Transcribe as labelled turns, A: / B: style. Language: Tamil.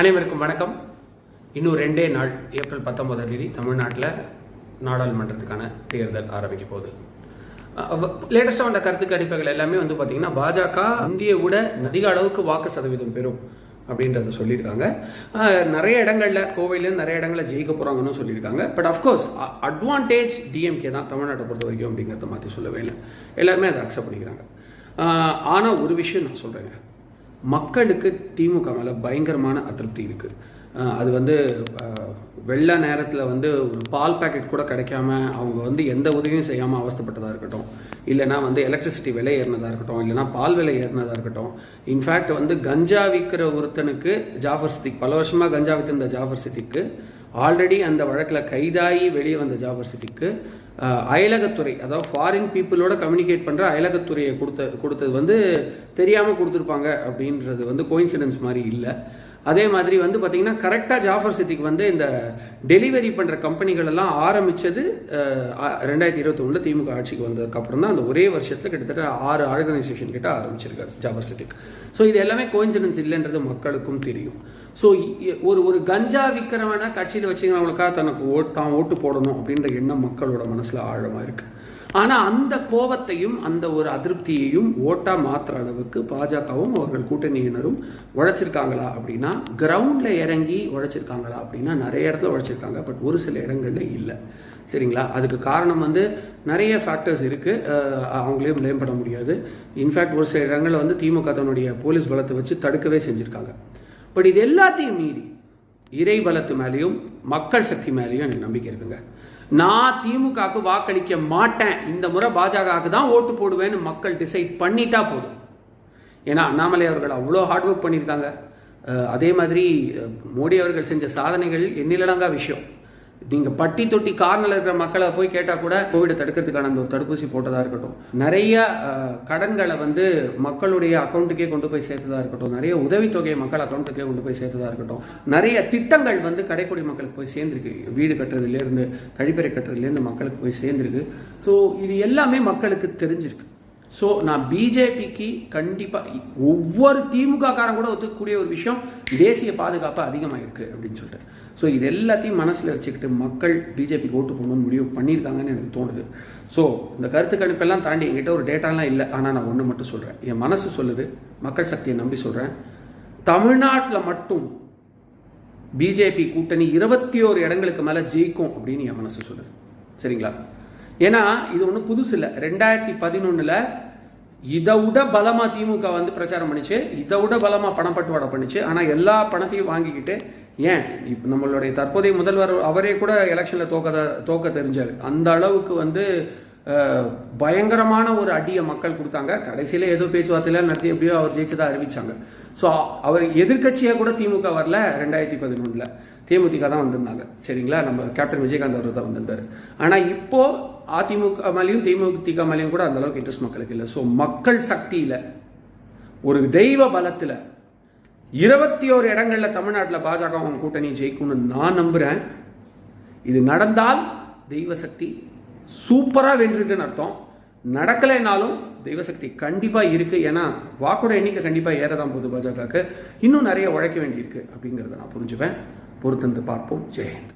A: அனைவருக்கும் வணக்கம். இன்னும் ரெண்டே நாள் ஏப்ரல் பத்தொன்பதாம் தேதி தமிழ்நாட்டில் நாடாளுமன்றத்துக்கான தேர்தல் ஆரம்பிக்க போகுது. லேட்டஸ்டாக வந்த கருத்து கணிப்புகள் எல்லாமே வந்து பார்த்தீங்கன்னா பாஜக இந்திய விட அதிக அளவுக்கு வாக்கு சதவீதம் பெறும் அப்படின்றத சொல்லியிருக்காங்க. நிறைய இடங்களில் கோவையில் நிறைய இடங்களில் ஜெயிக்க போகிறாங்கன்னு சொல்லியிருக்காங்க. பட் அஃப்கோர்ஸ் அட்வான்டேஜ் டிஎம்கே தான் தமிழ்நாட்டை பொறுத்த வரைக்கும் அப்படிங்கிறத மாற்றி சொல்லவே இல்லை. எல்லாருமே அதை அக்செப்ட் பண்ணிக்கிறாங்க. ஆனால் ஒரு விஷயம் நான் சொல்கிறேங்க மக்களுக்கு திமுக மேலே பயங்கரமான அதிருப்தி இருக்குது அது வந்து வெள்ள நேரத்தில் வந்து ஒரு பால் பேக்கெட் கூட கிடைக்காம அவங்க வந்து எந்த உதவியும் செய்யாமல் அவஸ்தைப்பட்டதாக இருக்கட்டும். இல்லைனா வந்து எலக்ட்ரிசிட்டி விலை ஏறினதாக இருக்கட்டும். இல்லைனா பால் விலை ஏறினதாக இருக்கட்டும். இன்ஃபேக்ட் வந்து கஞ்சா விற்கிற ஒருத்தனுக்கு ஜாஃபர் சித்திக் பல வருஷமாக கஞ்சா வித்திருந்த ஜாஃபர் சித்திக்கு ஆல்ரெடி அந்த வழக்கில் கைதாகி வெளியே வந்த ஜாஃபர் சிட்டிக்கு அயலகத்துறை அதாவது ஃபாரின் பீப்புளோட கம்யூனிகேட் பண்ணுற அயலகத்துறையை கொடுத்த கொடுத்தது வந்து தெரியாமல் கொடுத்துருப்பாங்க அப்படின்றது வந்து கோயின்சிடன்ஸ் மாதிரி இல்லை. அதே மாதிரி வந்து பார்த்தீங்கன்னா கரெக்டாக ஜாஃபர் சித்திக்கு வந்து இந்த டெலிவரி பண்ணுற கம்பெனிகள் எல்லாம் ஆரம்பித்தது ரெண்டாயிரத்தி இருபத்தொன்னில் திமுக ஆட்சிக்கு வந்ததுக்கப்புறம் தான் அந்த ஒரே வருஷத்தில் கிட்டத்தட்ட ஆறு ஆர்கனைசேஷன் கிட்ட ஆரம்பிச்சிருக்காரு ஜாஃபர் சித்திக் ஸோ இது எல்லாமே கோயின்சிடன்ஸ் இல்லைன்றது மக்களுக்கும் தெரியும். ஸோ ஒரு ஒரு கஞ்சா விற்கிறவனை கட்சியில் வச்சுக்கிறவங்களுக்காக தனக்கு ஓட் தான் ஓட்டு போடணும் அப்படின்ற எண்ணம் மக்களோட மனசில் ஆழமாக இருக்குது ஆனால் அந்த கோபத்தையும் அந்த ஒரு அதிருப்தியையும் ஓட்டா மாற்றுற அளவுக்கு பாஜகவும் அவர்கள் கூட்டணியினரும் உழைச்சிருக்காங்களா அப்படின்னா கிரவுண்டில் இறங்கி உழைச்சிருக்காங்களா அப்படின்னா நிறைய இடத்துல உழைச்சிருக்காங்க. பட் ஒரு சில இடங்களில் இல்லை. சரிங்களா? அதுக்கு காரணம் வந்து நிறைய ஃபேக்டர்ஸ் இருக்குது அவங்களையும் ப்ளேம் பண்ண முடியாது. இன்ஃபேக்ட் ஒரு சில இடங்களில் வந்து திமுக தன்னுடைய போலீஸ் பலத்தை வச்சு தடுக்கவே செஞ்சுருக்காங்க. பட் இது எல்லாத்தையும் மீறி இறை பலத்து மேலேயும் மக்கள் சக்தி மேலேயும் எனக்கு நம்பிக்கை இருக்குங்க நான் திமுகவுக்கு வாக்களிக்க மாட்டேன். இந்த முறை பாஜகவுக்கு தான் ஓட்டு போடுவேன்னு மக்கள் டிசைட் பண்ணிட்டா போதும். ஏன்னா அண்ணாமலை அவர்கள் அவ்வளோ ஹார்ட் ஒர்க் பண்ணியிருக்காங்க. அதே மாதிரி மோடி அவர்கள் செஞ்ச சாதனைகள் எண்ணிலடங்கா விஷயம். நீங்கள் பட்டி தொட்டி கார்னில் இருக்கிற மக்களை போய் கேட்டால் கூட கோவிடை தடுக்கிறதுக்கான அந்த ஒரு தடுப்பூசி போட்டதாக இருக்கட்டும். நிறைய கடன்களை வந்து மக்களுடைய அக்கௌண்ட்டுக்கே கொண்டு போய் சேர்த்ததாக இருக்கட்டும். நிறைய உதவித்தொகையை மக்கள் அக்கௌண்ட்டுக்கே கொண்டு போய் சேர்த்ததாக இருக்கட்டும். நிறைய திட்டங்கள் வந்து கடைக்குடி மக்களுக்கு போய் சேர்ந்துருக்கு. வீடு கட்டுறதுலேருந்து கழிப்பறை கட்டுறதுலேருந்து மக்களுக்கு போய் சேர்ந்துருக்கு. ஸோ இது எல்லாமே மக்களுக்கு தெரிஞ்சிருக்கு. ஸோ நான் பிஜேபிக்கு கண்டிப்பாக ஒவ்வொரு திமுக காரன் கூட ஒத்துக்கக்கூடிய ஒரு விஷயம் தேசிய பாதுகாப்பு அதிகமாக இருக்குது அப்படின்னு சொல்லிட்டு. ஸோ இது எல்லாத்தையும் மனசில் வச்சுக்கிட்டு மக்கள் பிஜேபிக்கு ஓட்டு போகணும்னு முடிவு பண்ணியிருக்காங்கன்னு எனக்கு தோணுது. ஸோ இந்த கருத்து கணிப்பெல்லாம் தாண்டி என்கிட்ட ஒரு டேட்டாலாம் இல்லை. ஆனால் நான் ஒன்று மட்டும் சொல்கிறேன் என் மனசு சொல்லுது மக்கள் சக்தியை நம்பி சொல்கிறேன் தமிழ்நாட்டில் மட்டும் பிஜேபி கூட்டணி இருபத்தி ஓரு இடங்களுக்கு மேலே ஜெயிக்கும் அப்படின்னு என் மனசு சொல்லுது. சரிங்களா? ஏன்னா இது ஒன்றும் புதுசு இல்லை. ரெண்டாயிரத்தி பதினொன்றில் இதை விட பலமாக திமுக வந்து பிரச்சாரம் பண்ணிச்சு. இதை விட பலமாக பணப்பட்டுவாடை பண்ணிச்சு. ஆனால் எல்லா பணத்தையும் வாங்கிக்கிட்டு ஏன்? இப்போ நம்மளுடைய தற்போதைய முதல்வர் அவரே கூட எலெக்ஷனில் தோக்க தோக்க தெரிஞ்சார். அந்த அளவுக்கு வந்து பயங்கரமான ஒரு அடியை மக்கள் கொடுத்தாங்க. கடைசியில் ஏதோ பேச்சுவார்த்தையில நடத்தி எப்படியோ அவர் ஜெயிச்சதாக அறிவிச்சாங்க. ஸோ அவர் எதிர்கட்சியாக கூட திமுக வரல ரெண்டாயிரத்தி பதினொன்றில் தேமுதிக தான் வந்திருந்தாங்க. சரிங்களா? நம்ம கேப்டன் விஜயகாந்த் அவர் தான் வந்திருந்தார். ஆனால் இப்போது அதிமுக மேலேயும் தேமுதிக மேலேயும் கூட அந்தளவுக்கு இன்ட்ரெஸ்ட் மக்களுக்கு இல்லை. ஸோ மக்கள் சக்தியில் ஒரு தெய்வ பலத்தில் இருபத்தி ஓரு இடங்களில் தமிழ்நாட்டில் பாஜகவும் கூட்டணி ஜெயிக்கும்னு நான் நம்புகிறேன் இது நடந்தால் தெய்வ சக்தி சூப்பராக வென்றுட்டுன்னு அர்த்தம். நடக்கலைனாலும் தெய்வசக்தி கண்டிப்பாக இருக்குது ஏன்னா வாக்கோட எண்ணிக்கை கண்டிப்பாக ஏற தான் போகுது பாஜகவுக்கு. இன்னும் நிறைய உழைக்க வேண்டியிருக்கு அப்படிங்கிறத நான் புரிஞ்சுப்பேன். பொறுத்திருந்து பார்ப்போம். ஜெயஹிந்த்